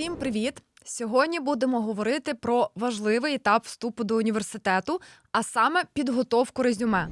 Всім привіт! Сьогодні будемо говорити про важливий етап вступу до університету, а саме підготовку резюме.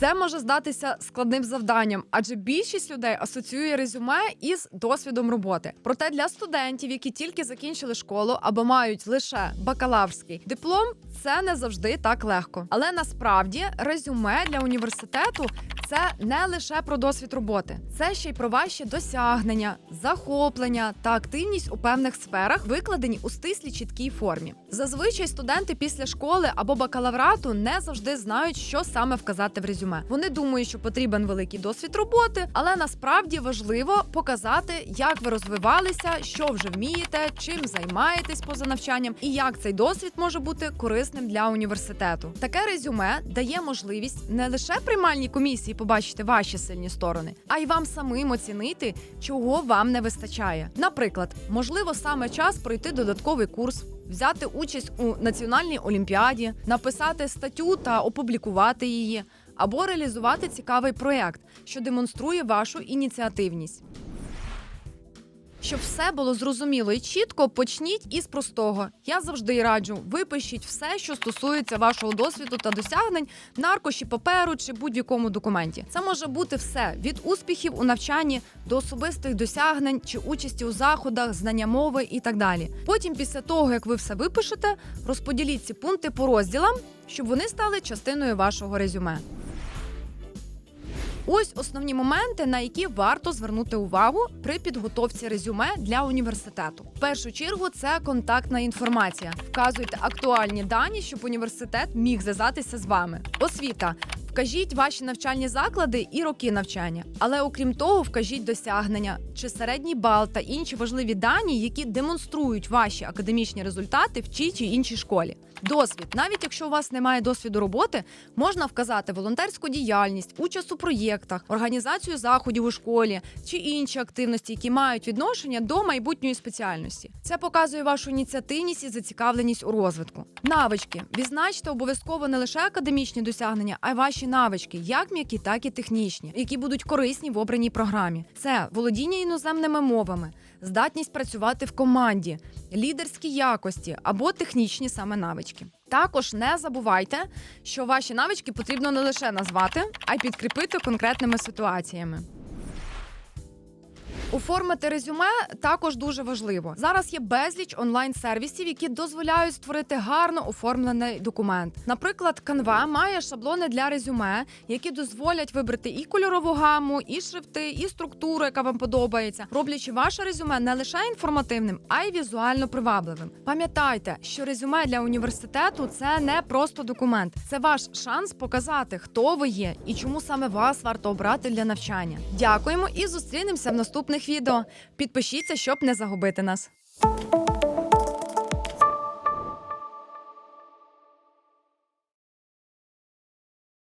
Це може здатися складним завданням, адже більшість людей асоціює резюме із досвідом роботи. Проте для студентів, які тільки закінчили школу або мають лише бакалаврський диплом, це не завжди так легко. Але насправді резюме для університету це не лише про досвід роботи, це ще й про ваші досягнення, захоплення та активність у певних сферах, викладені у стислій чіткій формі. Зазвичай студенти після школи або бакалаврату не завжди знають, що саме вказати в резюме. Вони думають, що потрібен великий досвід роботи, але насправді важливо показати, як ви розвивалися, що вже вмієте, чим займаєтесь поза навчанням, і як цей досвід може бути корисним для університету. Таке резюме дає можливість не лише приймальній комісії побачити ваші сильні сторони, а й вам самим оцінити, чого вам не вистачає. Наприклад, можливо, саме час пройти додатковий курс. Взяти участь у національній олімпіаді, написати статтю та опублікувати її, або реалізувати цікавий проєкт, що демонструє вашу ініціативність. Щоб все було зрозуміло і чітко, почніть із простого. Я завжди раджу випишіть все, що стосується вашого досвіду та досягнень на аркуші паперу чи будь-якому документі. Це може бути все від успіхів у навчанні до особистих досягнень чи участі у заходах, знання мови і так далі. Потім, після того як ви все випишете, розподіліть ці пункти по розділам, щоб вони стали частиною вашого резюме. Ось основні моменти, на які варто звернути увагу при підготовці резюме для університету. В першу чергу це контактна інформація. Вказуйте актуальні дані, щоб університет міг зв'язатися з вами. Освіта. Вкажіть ваші навчальні заклади і роки навчання, але окрім того, вкажіть досягнення чи середній бал та інші важливі дані, які демонструють ваші академічні результати в тій чи іншій школі. Досвід, навіть якщо у вас немає досвіду роботи, можна вказати волонтерську діяльність, участь у проєктах, організацію заходів у школі чи інші активності, які мають відношення до майбутньої спеціальності. Це показує вашу ініціативність і зацікавленість у розвитку. Навички відзначте обов'язково не лише академічні досягнення, а й ваші навички, як м'які, так і технічні, які будуть корисні в обраній програмі. Це володіння іноземними мовами, здатність працювати в команді, лідерські якості або технічні саме навички. Також не забувайте, що ваші навички потрібно не лише назвати, а й підкріпити конкретними ситуаціями. Оформити резюме також дуже важливо. Зараз є безліч онлайн-сервісів, які дозволяють створити гарно оформлений документ. Наприклад, Canva має шаблони для резюме, які дозволять вибрати і кольорову гаму, і шрифти, і структуру, яка вам подобається, роблячи ваше резюме не лише інформативним, а й візуально привабливим. Пам'ятайте, що резюме для університету це не просто документ, це ваш шанс показати, хто ви є і чому саме вас варто обрати для навчання. Дякуємо і зустрінемося в наступних відео. Підпишіться, щоб не загубити нас.